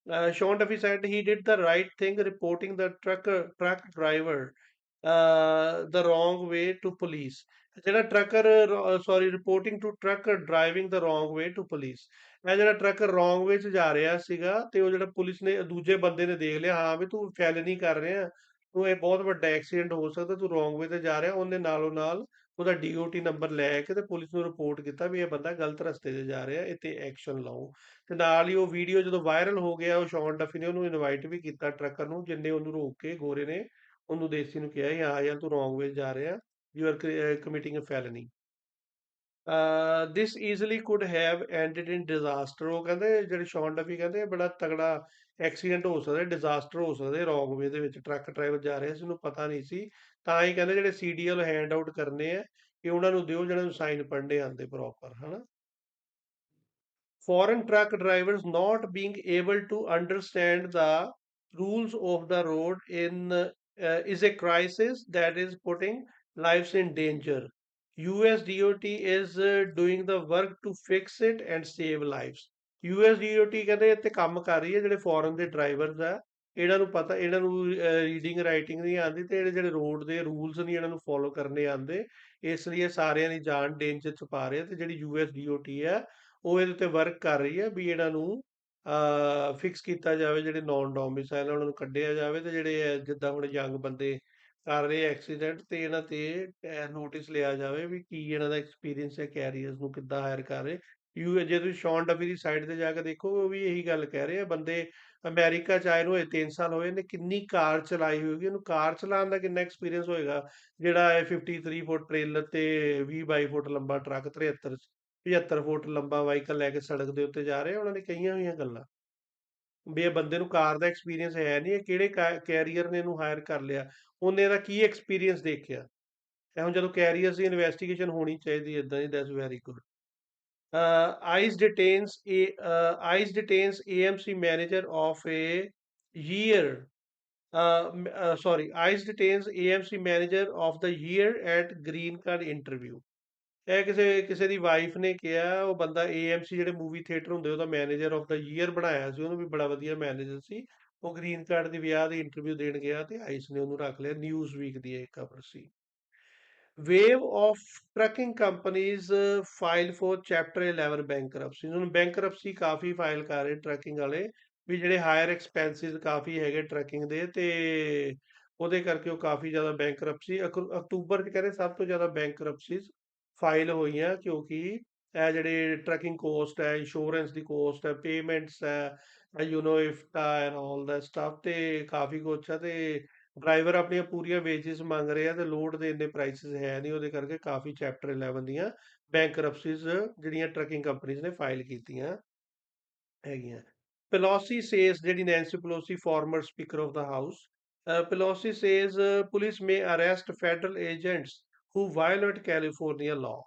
uh, Sean Duffy said he ਦਾ the right thing reporting the truck truck the wrong way to police. ਜਿਹੜਾ trucker sorry reporting to truck driving the wrong way to police ਇਹ ਜਿਹੜਾ trucker wrong ਵੇ 'ਚ ਜਾ ਰਿਹਾ ਸੀਗਾ ਤੇ ਉਹ ਜਿਹੜਾ ਪੁਲਿਸ ਨੇ ਦੂਜੇ ਬੰਦੇ ਨੇ ਦੇਖ ਲਿਆ, ਹਾਂ ਵੀ ਤੂੰ ਫੈਲਨੀ ਕਰ ਰਿਹਾ, ਤੂੰ ਇਹ ਬਹੁਤ ਵੱਡਾ ਐਕਸੀਡੈਂਟ ਹੋ ਸਕਦਾ, ਤੂੰ ਰੋਂਗ ਵੇ ਤੇ ਜਾ ਰਿਹਾ, ਉਹਨੇ ਨਾਲੋਂ ਨਾਲ ਉਹਦਾ ਡੀਓਟੀ ਨੰਬਰ ਲੈ ਕੇ ਤੇ ਪੁਲਿਸ ਨੂੰ ਰਿਪੋਰਟ ਕੀਤਾ ਵੀ ਇਹ ਬੰਦਾ ਗਲਤ ਰਸਤੇ ਤੇ ਜਾ ਰਿਹਾ ਇਹ ਤੇ ਐਕਸ਼ਨ ਲਓ। ਤੇ ਨਾਲ ਹੀ ਉਹ ਵੀਡੀਓ ਜਦੋਂ ਵਾਇਰਲ ਹੋ ਗਿਆ, ਉਹ ਸ਼ੌਨ ਡਫੀ ਨੇ ਉਹਨੂੰ ਇਨਵਾਈਟ ਵੀ ਕੀਤਾ ਟਰੱਕਰ ਨੂੰ, ਜਿੰਨੇ ਉਹਨੂੰ ਰੋਕ ਕੇ ਗੋਰੇ ਨੇ ਉਹਨੂੰ ਦੇਸੀ ਨੂੰ ਕਿਹਾ ਹਾਂ ਯਾਰ ਤੂੰ ਰੋਂਗ ਵੇ ਜਾ ਰਿਹਾ you are committing a felony this easily could have ended in disaster ਉਹ ਕਹਿੰਦੇ ਜਿਹੜੇ ਸ਼ੌਨ ਡਫੀ ਕਹਿੰਦੇ ਬੜਾ ਤਗੜਾ ਐਕਸੀਡੈਂਟ ਹੋ ਸਕਦਾ ਡਿਜ਼ਾਸਟਰ ਹੋ ਸਕਦਾ ਰੋਂਗ ਵੇ ਦੇ ਵਿੱਚ ਟਰੱਕ ਡਰਾਈਵਰ ਜਾ ਰਿਹਾ ਸੀ, ਉਹਨੂੰ ਪਤਾ ਨਹੀਂ ਸੀ। ਤਾਂ ਹੀ ਕਹਿੰਦੇ ਜਿਹੜੇ ਸੀਡੀਐਲ ਹੈਂਡ ਆਊਟ ਕਰਨੇ ਆ, ਇਹ ਉਹਨਾਂ ਨੂੰ ਦਿਓ, ਜਿਹਨਾਂ ਨੂੰ ਸਾਈਨ ਪੜਨੇ ਆਉਂਦੇ ਪ੍ਰੋਪਰ ਹਨਾ। Foreign truck drivers not being able to understand the rules of the road in uh, is a crisis that is putting lives in danger. Us dot is uh, doing the work to fix it and save lives. Us dot ਕਹਿੰਦੇ ਇੱਥੇ ਕੰਮ ਕਰ ਰਹੀ ਹੈ ਜਿਹੜੇ foreign ਦੇ drivers ਆ ਇਹਨਾਂ ਨੂੰ ਪਤਾ ਇਹਨਾਂ ਨੂੰ ਰੀਡਿੰਗ ਰਾਈਟਿੰਗ ਨਹੀਂ ਆਉਂਦੀ ਤੇ ਜਿਹੜੇ ਜਿਹੜੇ ਰੋਡ ਦੇ ਰੂਲਸ ਨਹੀਂ ਇਹਨਾਂ ਨੂੰ ਫੋਲੋ ਕਰਨੇ ਆਉਂਦੇ ਇਸ ਲਈ ਇਹ ਸਾਰਿਆਂ ਦੀ ਜਾਨ ਡੇਂਜਰ ਚ ਪਾ ਰਹੇ ਆ ਤੇ ਜਿਹੜੀ ਯੂਐਸ ਡੀਓਟੀ ਹੈ ਉਹ ਇਹਦੇ ਉੱਤੇ ਵਰਕ ਕਰ ਰਹੀ ਹੈ ਵੀ ਇਹਨਾਂ ਨੂੰ ਫਿਕਸ ਕੀਤਾ ਜਾਵੇ, ਜਿਹੜੇ ਨਾਨ ਡੋਮਿਸਾਈਲ ਉਹਨਾਂ ਨੂੰ ਕੱਢਿਆ ਜਾਵੇ ਤੇ ਜਿਹੜੇ ਜਿੱਦਾਂ ਹੁਣ ਯੰਗ ਬੰਦੇ ਕਰ ਰਹੇ ਐਕਸੀਡੈਂਟ ਤੇ ਇਹਨਾਂ ਤੇ ਨੋਟਿਸ ਲਿਆ ਜਾਵੇ ਵੀ ਕੀ ਇਹਨਾਂ ਦਾ ਐਕਸਪੀਰੀਅੰਸ ਹੈ ਕੈਰੀਅਰਸ ਨੂੰ ਕਿੱਦਾਂ ਹਾਇਰ ਕਰ ਰਹੇ। ਯੂ ਜੇ ਤੁਸੀਂ ਸ਼ੌਨ ਡਫੀ ਦੀ ਸਾਈਡ ਤੇ ਜਾ ਕੇ ਦੇਖੋ, ਉਹ ਵੀ ਇਹੀ ਗੱਲ ਕਹਿ ਰਹੇ ਆ, ਬੰਦੇ ਅਮਰੀਕਾ ਚ ਆਏ ਨੂੰ ਹੋਏ 3 ਸਾਲ ਹੋਏ ਨੇ, ਕਿੰਨੀ ਕਾਰ ਚਲਾਈ ਹੋਏਗੀ, ਉਹਨੂੰ ਕਾਰ ਚਲਾਉਣ ਦਾ ਕਿੰਨਾ ਐਕਸਪੀਰੀਅੰਸ ਹੋਏਗਾ? ਜਿਹੜਾ ਇਹ 53 ਫੁੱਟ ਟ੍ਰੇਲਰ ਤੇ 20 ਬਾਈ ਫੁੱਟ ਲੰਬਾ ਟਰੱਕ 73 75 ਫੁੱਟ ਲੰਬਾ ਵਾਹੀਕਲ ਲੈ ਕੇ ਸੜਕ ਦੇ ਉੱਤੇ ਜਾ ਰਹੇ ਉਹਨਾਂ ਨੇ ਕਹੀਆਂ ਹੋਈਆਂ ਗੱਲਾਂ ਵੀ ਇਹ ਬੰਦੇ ਨੂੰ ਕਾਰ ਦਾ ਐਕਸਪੀਰੀਅੰਸ ਹੈ ਨਹੀਂ ਇਹ ਕਿਹੜੇ ਕੈਰੀਅਰ ਨੇ ਇਹਨੂੰ ਹਾਇਰ ਕਰ ਲਿਆ ਉਹਨੇ ਇਹਦਾ ਕੀ ਐਕਸਪੀਰੀਅੰਸ ਦੇਖਿਆ ਇਹ ਹੁਣ ਜਦੋਂ ਕੈਰੀਅਰਸ ਦੀ ਇਨਵੈਸਟੀਗੇਸ਼ਨ ਹੋਣੀ ਚਾਹੀਦੀ ਇਦਾਂ ਦੀ that's very good ICE detains A ICE ICE detains AMC manager of a year. Uh, m- uh, sorry, ICE detains AMC manager of the year at green card interview. ਇਹ ਕਿਸੇ ਕਿਸੇ ਦੀ wife ਨੇ ਕਿਹਾ, ਉਹ ਬੰਦਾ AMC ਜਿਹੜੇ movie theatre ਹੁੰਦੇ, ਉਹਦਾ ਮੈਨੇਜਰ ਆਫ ਦਾ ਈਅਰ ਬਣਾਇਆ ਸੀ, ਉਹਨੂੰ ਵੀ ਬੜਾ ਵਧੀਆ ਮੈਨੇਜਰ ਸੀ। ਉਹ ਗ੍ਰੀਨ ਕਾਰਡ ਦੀ ਵਿਆਹ ਦੀ ਇੰਟਰਵਿਊ ਦੇਣ ਗਿਆ ਤੇ ਆਈਸ ਨੇ ਉਹਨੂੰ ਰੱਖ ਲਿਆ ਨਿਊਜ਼ ਵੀਕ ਦੀ ਇਹ ਖਬਰ ਸੀ। Wave of trucking companies file file chapter chapter 11 bankruptcy ਹੁਣ bankruptcy ਕਾਫੀ ਫਾਈਲ ਕਰ ਰਹੇ ਟਰੱਕਿੰਗ ਵਾਲੇ, ਵੀ ਜਿਹੜੇ ਹਾਇਰ ਐਕਸਪੈਂਸਿਸ ਕਾਫੀ ਹੈਗੇ ਟਰੱਕਿੰਗ ਦੇ ਤੇ ਉਹਦੇ ਕਰਕੇ ਉਹ ਕਾਫੀ ਜ਼ਿਆਦਾ bankruptcy ਅਕ- ਅਕਤੂਬਰ ਚ ਕਹਿੰਦੇ ਸਭ ਤੋਂ ਜ਼ਿਆਦਾ bankruptcies ਫਾਈਲ ਹੋਈਆਂ ਕਿਉਂਕਿ ਇਹ ਜਿਹੜੇ ਟਰੈਕਿੰਗ ਕੋਸਟ ਹੈ ਇੰਸ਼ੋਰੈਂਸ ਦੀ ਕੋਸਟ ਹੈ ਪੇਮੈਂਟਸ ਹੈ you know IFTA and all that stuff ਤੇ ਕਾਫੀ ਕੁਛ ਹੈ ਤੇ ਡਰਾਈਵਰ ਆਪਣੀਆਂ ਪੂਰੀਆਂ ਵੇਜਸ ਮੰਗ ਰਹੇ ਆ ਤੇ ਲੋਡ ਦੇ ਇੰਨੇ ਪ੍ਰਾਈਸਿਸ ਹੈ ਨਹੀਂ ਉਹਦੇ ਕਰਕੇ ਕਾਫੀ ਚੈਪਟਰ 11 ਦੀਆਂ ਬੈਂਕਰਪਸੀਜ਼ ਜਿਹੜੀਆਂ ਟਰੱਕਿੰਗ ਕੰਪਨੀਆਂ ਨੇ ਫਾਈਲ ਕੀਤੀਆਂ ਹੈਗੀਆਂ। Pelosi ਸੇਸ ਜਿਹੜੀ Nancy Pelosi former speaker of the House uh, Pelosi police may arrest federal agents who violate California law.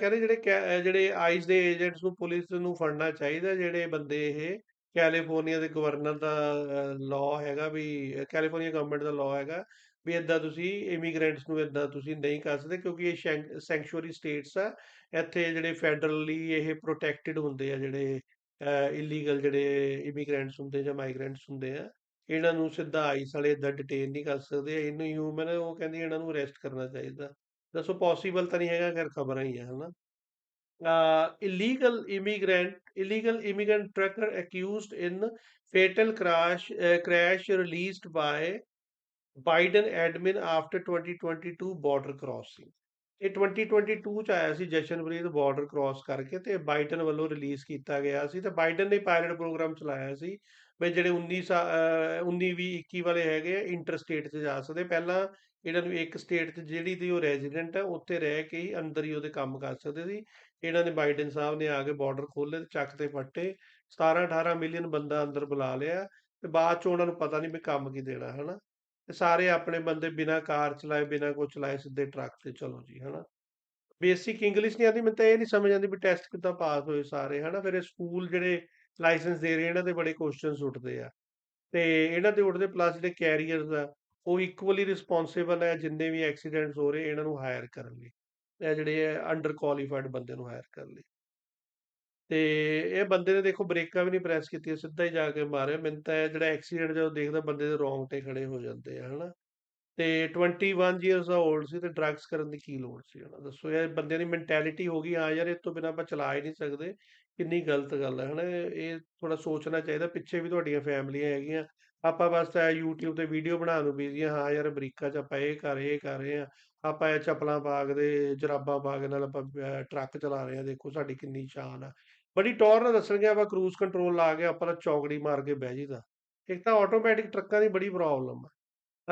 ਕਹਿੰਦੇ ਜਿਹੜੇ ਕੈ- ਜਿਹੜੇ ਆਈਸ ਦੇ ਏਜੰਟਸ ਨੂੰ ਪੁਲਿਸ ਨੂੰ ਫੜਨਾ ਚਾਹੀਦਾ, ਜਿਹੜੇ ਬੰਦੇ ਇਹ ਕੈਲੀਫੋਰਨੀਆ ਦੇ ਗਵਰਨਰ ਦਾ ਲਾਅ ਹੈਗਾ ਵੀ ਕੈਲੀਫੋਰਨੀਆ ਗਵਰਨਮੈਂਟ ਦਾ ਲਾਅ ਹੈਗਾ ਵੀ ਇਦਾਂ ਤੁਸੀਂ ਇਮੀਗ੍ਰੈਂਟਸ ਨੂੰ ਇਦਾਂ ਤੁਸੀਂ ਨਹੀਂ ਕਰ ਸਕਦੇ ਕਿਉਂਕਿ ਇਹ ਸੈਂਕਚੁਅਰੀ ਸਟੇਟਸ ਆ, ਇੱਥੇ ਜਿਹੜੇ ਫੈਡਰਲੀ ਇਹ ਪ੍ਰੋਟੈਕਟਿਡ ਹੁੰਦੇ ਆ ਜਿਹੜੇ ਇਲੀਗਲ ਜਿਹੜੇ ਇਮੀਗ੍ਰੈਂਟਸ ਹੁੰਦੇ ਜਾਂ ਮਾਈਗ੍ਰੈਂਟਸ ਹੁੰਦੇ ਆ। ਇਹਨਾਂ ਨੂੰ ਸਿੱਧਾ ਆਈਸ ਵਾਲੇ ਇਦਾਂ ਡਿਟੇਨ ਨਹੀਂ ਕਰ ਸਕਦੇ ਇਹਨੂੰ ਹਿਊਮਨ ਉਹ ਕਹਿੰਦੀ ਇਹਨਾਂ ਨੂੰ ਅਰੈਸਟ ਕਰਨਾ ਚਾਹੀਦਾ। ਦੱਸੋ ਪੋਸੀਬਲ ਤਾਂ ਨਹੀਂ ਹੈਗਾ ਖੈਰ ਖਬਰਾਂ ਹੀ ਆ ਹਨਾ। uh, illegal immigrant illegal immigrant trucker accused in fatal crash uh, crash released by Biden admin after 2022 border crossing ਇਹ 2022 ਚ ਆਇਆ ਸੀ ਜਸ਼ਨਪ੍ਰੀਤ ਬਾਰਡਰ ਕ੍ਰਾਸ ਕਰਕੇ ਤੇ ਬਾਈਡਨ ਵੱਲੋਂ ਰਿਲੀਜ਼ ਕੀਤਾ ਗਿਆ ਸੀ ਤੇ ਬਾਈਡਨ ਨੇ ਪਾਇਲਟ ਪ੍ਰੋਗਰਾਮ ਚਲਾਇਆ ਸੀ। ਵੀ ਜਿਹੜੇ 19 ਸਾ- ਅਹ 19 20 21 ਵਾਲੇ ਹੈਗੇ ਇੰਟਰ ਸਟੇਟ ਚ ਜਾ ਸਕਦੇ। ਪਹਿਲਾਂ ਇਹਨਾਂ ਨੂੰ ਇੱਕ ਸਟੇਟ ਚ ਜਿਹੜੀ ਦੀ ਉਹ ਰੈਜ਼ੀਡੈਂਟ ਹੈ ਉੱਥੇ ਰਹਿ ਕੇ ਹੀ ਅੰਦਰ ਹੀ ਉਹਦੇ ਕੰਮ ਕਰ ਸਕਦੇ ਸੀ। ਇਹਨਾਂ ਨੇ ਬਾਈਡਨ ਸਾਹਿਬ ਨੇ ਆ ਕੇ ਬਾਰਡਰ ਖੋਲ੍ਹੇ ਤੇ ਚੱਕ ਤੇ ਫੱਟੇ 17 18 ਮਿਲੀਅਨ ਬੰਦਾ ਅੰਦਰ ਬੁਲਾ ਲਿਆ ਤੇ ਬਾਅਦ ਚ ਉਹਨਾਂ ਨੂੰ ਪਤਾ ਨਹੀਂ ਵੀ ਕੰਮ ਕੀ ਦੇਣਾ, ਹਨਾ? ਤੇ ਸਾਰੇ ਆਪਣੇ ਬੰਦੇ ਬਿਨਾਂ ਕਾਰ ਚਲਾਏ, ਬਿਨਾਂ ਕੁਛ ਚਲਾਏ ਸਿੱਧੇ ਟਰੱਕ ਤੇ ਚਲੋ ਜੀ, ਹਨਾ? ਬੇਸਿਕ ਇੰਗਲਿਸ਼ ਨਹੀਂ ਆਉਂਦੀ ਮੈਨੂੰ ਤਾਂ ਇਹ ਨਹੀਂ ਸਮਝ ਆਉਂਦੀ ਵੀ ਟੈਸਟ ਕਿੱਦਾਂ ਪਾਸ ਹੋਏ ਸਾਰੇ, ਹਨਾ? ਫਿਰ ਇਹ ਸਕੂਲ ਜਿਹੜੇ ਲਾਇਸੈਂਸ ਦੇ ਰਹੇ ਇਹਨਾਂ ਦੇ ਬੜੇ ਕੁਐਸਚਨਸ ਉੱਠਦੇ ਆ। ਤੇ ਇਹਨਾਂ ਤੇ ਉੱਠਦੇ ਪਲੱਸ ਜਿਹੜੇ ਕੈਰੀਅਰਸ ਆ, ਉਹ ਇਕੁਅਲੀ ਰਿਸਪੌਂਸਿਬਲ ਹੈ ਜਿੰਨੇ ਵੀ ਐਕਸੀਡੈਂਟਸ ਹੋ ਰਹੇ, ਇਹਨਾਂ ਨੂੰ ਹਾਇਰ ਕਰਨ ਲਈ। ਇਹ ਜਿਹੜੇ ਅੰਡਰ ਕੁਆਲੀਫਾਈਡ ਬੰਦੇ ਨੂੰ ਹਾਇਰ ਕਰਨ ਲਈ। ਤੇ ਇਹ ਬੰਦੇ ਨੇ ਦੇਖੋ ਬ੍ਰੇਕਾਂ ਵੀ ਨਹੀਂ ਪ੍ਰੈਸ ਕੀਤੀਆਂ, ਸਿੱਧਾ ਹੀ ਜਾ ਕੇ ਮਾਰਿਆ। ਮੈਨੂੰ ਤਾਂ ਇਹ ਜਿਹੜਾ ਐਕਸੀਡੈਂਟ ਜਦੋਂ ਦੇਖਦਾ, ਬੰਦੇ ਦੇ ਰੋਂਗਟੇ ਖੜੇ ਹੋ ਜਾਂਦੇ ਆ, ਹਨਾ। ਤੇ 21 ਇਅਰਸ ਦਾ 올ਡ ਸੀ ਤੇ ਡਰੱਗਸ ਕਰਨ ਦੀ ਕੀ ਲੋੜ ਸੀ, ਹਨਾ। ਦੱਸੋ ਇਹ ਬੰਦੇ ਦੀ ਮੈਂਟੈਲਿਟੀ ਹੋ ਗਈ, ਹਾਂ ਯਾਰ, ਇਹ ਤੋਂ ਬਿਨਾਂ ਆਪਾਂ ਚਲਾ ਹੀ ਨਹੀਂ ਸਕਦੇ। ਕਿੰਨੀ ਗਲਤ ਗੱਲ ਹੈ ਹਨਾ? ਇਹ ਇਹ ਥੋੜਾ ਸੋਚਣਾ ਚਾਹੀਦਾ ਪਿੱਛੇ ਵੀ ਤੁਹਾਡੀਆਂ ਫੈਮਲੀਆਂ ਹੈਗੀਆਂ। ਆਪਾਂ ਬਸ ਤਾਂ YouTube ਤੇ ਵੀਡੀਓ ਬਣਾਉਣ ਨੂੰ ਬਿਜ਼ੀ ਆ ਹਾਂ ਯਾਰ ਅਮਰੀਕਾ ਚ ਆਪਾਂ ਇਹ ਕਰ ਇਹ ਕਰ ਰਹੇ ਹਾਂ ਆਪਾਂ ਇਹ ਚੱਪਲਾਂ ਪਾ ਕੇ ਤੇ ਜਰਾਬਾਂ ਪਾ ਕੇ ਨਾਲ ਆਪਾਂ ਅਹ, ਟਰੱਕ ਚਲਾ ਰਹੇ ਹਾਂ ਦੇਖੋ ਸਾਡੀ ਕਿੰਨੀ ਸ਼ਾਨ ਆ। ਬੜੀ ਟੌਰ ਨਾਲ ਦੱਸਣਗੇ ਆਪਾਂ ਕਰੂਜ਼ ਕੰਟਰੋਲ ਲਾ ਕੇ ਆਪਾਂ ਤਾਂ ਚੌਂਕੜੀ ਮਾਰ ਕੇ ਬਹਿ ਜੀਦਾ ਇੱਕ ਤਾਂ ਆਟੋਮੈਟਿਕ ਟਰੱਕਾਂ ਦੀ ਬੜੀ ਪ੍ਰੋਬਲਮ ਆ।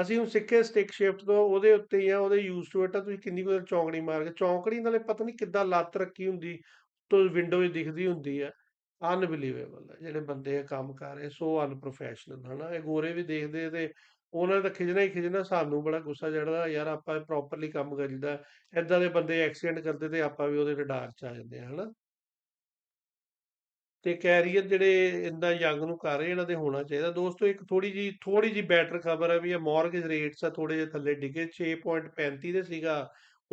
ਅਸੀਂ ਹੁਣ ਸਿੱਖੇ ਸਟਿਕ ਸ਼ਿਫਟ ਤੋਂ ਉਹਦੇ ਉੱਤੇ ਹੀ ਆ ਉਹਦੇ ਯੂਜ਼ ਟੂ ਇਟ ਆ ਤੁਸੀਂ ਕਿੰਨੀ ਕੁ ਦੇਰ ਚੌਂਕੜੀ ਮਾਰ ਕੇ ਚੌਂਕੜੀ ਨਾਲੇ ਪਤਾ ਨਹੀਂ ਕਿੱਦਾਂ ਲੱਤ ਰੱਖੀ ਹੁੰਦੀ। ਤੋਂ ਵਿੰਡੋ 'ਚ ਦਿਖਦੀ ਹੁੰਦੀ ਆ ਅਨਬਿਲੀਵੇਬਲ ਹੈ ਜਿਹੜੇ ਬੰਦੇ ਇਹ ਕੰਮ ਕਰ ਰਹੇ ਸੋ ਅਨਪ੍ਰੋਫੈਸ਼ਨਲ ਹਨਾ, ਇਹ ਗੋਰੇ ਵੀ ਦੇਖਦੇ ਤੇ ਉਹਨਾਂ ਦਾ ਖਿਜਣਾ ਹੀ ਖਿਜਣਾ, ਸਾਨੂੰ ਬੜਾ ਗੁੱਸਾ ਚੜਦਾ ਯਾਰ ਆਪਾਂ ਪ੍ਰੋਪਰਲੀ ਕੰਮ ਕਰੀਦਾ, ਏਦਾਂ ਦੇ ਬੰਦੇ ਐਕਸੀਡੈਂਟ ਕਰਦੇ ਤੇ ਆਪਾਂ ਵੀ ਉਹਦੇ ਰਡਾਰ 'ਚ ਆ ਜਾਂਦੇ ਆ, ਹਨਾ। ਤੇ ਕੈਰੀਅਰ ਜਿਹੜੇ ਇੰਨਾ ਯੰਗ ਨੂੰ ਕਰ ਰਹੇ, ਇਹਨਾਂ ਦੇ ਹੋਣਾ ਚਾਹੀਦਾ। ਦੋਸਤੋ, ਇੱਕ ਥੋੜੀ ਜੀ ਥੋੜੀ ਜੀ ਬੈਟਰ ਖਬਰ ਹੈ ਵੀ ਇਹ ਮਾਰਗੇਜ ਰੇਟਸ ਆ ਥੋੜੇ ਜਿਹਾ ਥੱਲੇ ਡਿੱਗੇ 6.35 ਦੇ ਸੀਗਾ।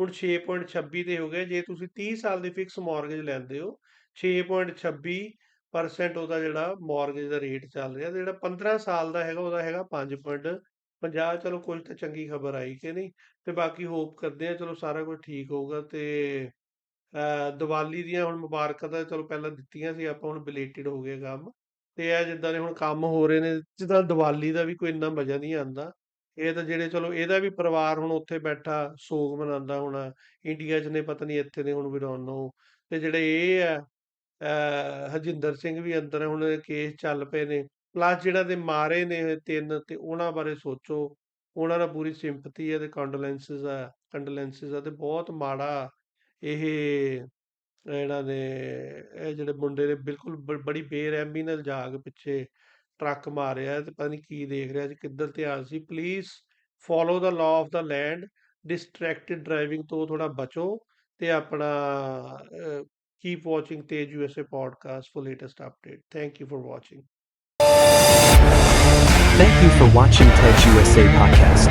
ਹੁਣ 6.26 ਤੇ ਹੋ ਗਿਆ, ਜੇ ਤੁਸੀਂ 30 ਸਾਲ ਦੀ ਫਿਕਸ ਮਾਰਗੇਜ ਲੈਂਦੇ ਹੋ 6.26% ਉਹਦਾ ਜਿਹੜਾ ਮਾਰਗੇਜ ਦਾ ਰੇਟ ਚੱਲ ਰਿਹਾ, ਤੇ ਜਿਹੜਾ 15 ਸਾਲ ਦਾ ਹੈਗਾ, ਉਹਦਾ ਹੈਗਾ 5.50 ਚਲੋ ਕੁਝ ਤਾਂ ਚੰਗੀ ਖਬਰ ਆਈ ਕਿ ਨਹੀਂ? ਤੇ ਬਾਕੀ ਹੋਪ ਕਰਦੇ ਆ ਚਲੋ ਸਾਰਾ ਕੁਝ ਠੀਕ ਹੋਊਗਾ ਤੇ ਦੀਵਾਲੀ ਦੀਆਂ ਹੁਣ ਮੁਬਾਰਕਾਂ ਤਾਂ ਚਲੋ ਪਹਿਲਾਂ ਦਿੱਤੀਆਂ ਸੀ, ਆਪਾਂ ਹੁਣ ਬਿਲੇਟਡ ਹੋ ਗਏ ਕੰਮ। ਤੇ ਇਹ ਜਿੱਦਾਂ ਦੇ ਹੁਣ ਕੰਮ ਹੋ ਰਹੇ ਨੇ, ਜਿੱਦਾਂ ਦੀਵਾਲੀ ਦਾ ਵੀ ਕੋਈ ਇੰਨਾ ਮਜ਼ਾ ਨਹੀਂ ਆਉਂਦਾ। ਇਹ ਤਾਂ ਜਿਹੜੇ ਚਲੋ ਇਹਦਾ ਵੀ ਪਰਿਵਾਰ ਹੁਣ ਉੱਥੇ ਬੈਠਾ, ਸੋਗ ਮਨਾਉਂਦਾ ਹੋਣਾ, ਇੰਡੀਆ 'ਚ ਨੇ ਪਤਾ ਨਹੀਂ ਇੱਥੇ ਨੇ ਹੁਣ ਵੀ ਡੋਂਟ ਨੋ ਤੇ ਜਿਹੜੇ ਇਹ ਆ, ਅਹ ਹਰਜਿੰਦਰ ਸਿੰਘ ਵੀ ਅੰਦਰ ਹੁਣ ਕੇਸ ਚੱਲ ਪਏ ਨੇ ਪਲੱਸ ਜਿਹੜਾ ਦੇ ਮਾਰੇ ਨੇ ਤਿੰਨ ਤੇ ਉਹਨਾਂ ਬਾਰੇ ਸੋਚੋ, ਉਹਨਾਂ ਦਾ ਪੂਰੀ ਸਿੰਪਥੀ ਹੈ ਤੇ ਕੰਡੋਲੈਂਸਸ ਆ ਕੰਡੋਲੈਂਸਸ ਆ ਤੇ ਬਹੁਤ ਮਾੜਾ ਇਹ, ਇਹਨਾਂ ਨੇ ਇਹ ਜਿਹੜੇ ਮੁੰਡੇ ਨੇ ਬਿਲਕੁਲ ਬੜੀ ਬੇਰਹਿਮੀ ਨਾਲ ਜਾ ਕੇ ਪਿੱਛੇ ਟਰੱਕ ਮਾਰਿਆ ਤੇ ਪਤਾ ਨਹੀਂ ਕੀ ਦੇਖ ਰਿਹਾ ਸੀ ਕਿੱਧਰ ਧਿਆਨ ਸੀ please follow the law of the land distracted driving ਤੋਂ ਥੋੜਾ ਬਚੋ ਤੇ ਆਪਣਾ keep watching Tej USA podcast for latest update. Thank you for watching. Thank you for watching Tej USA podcast.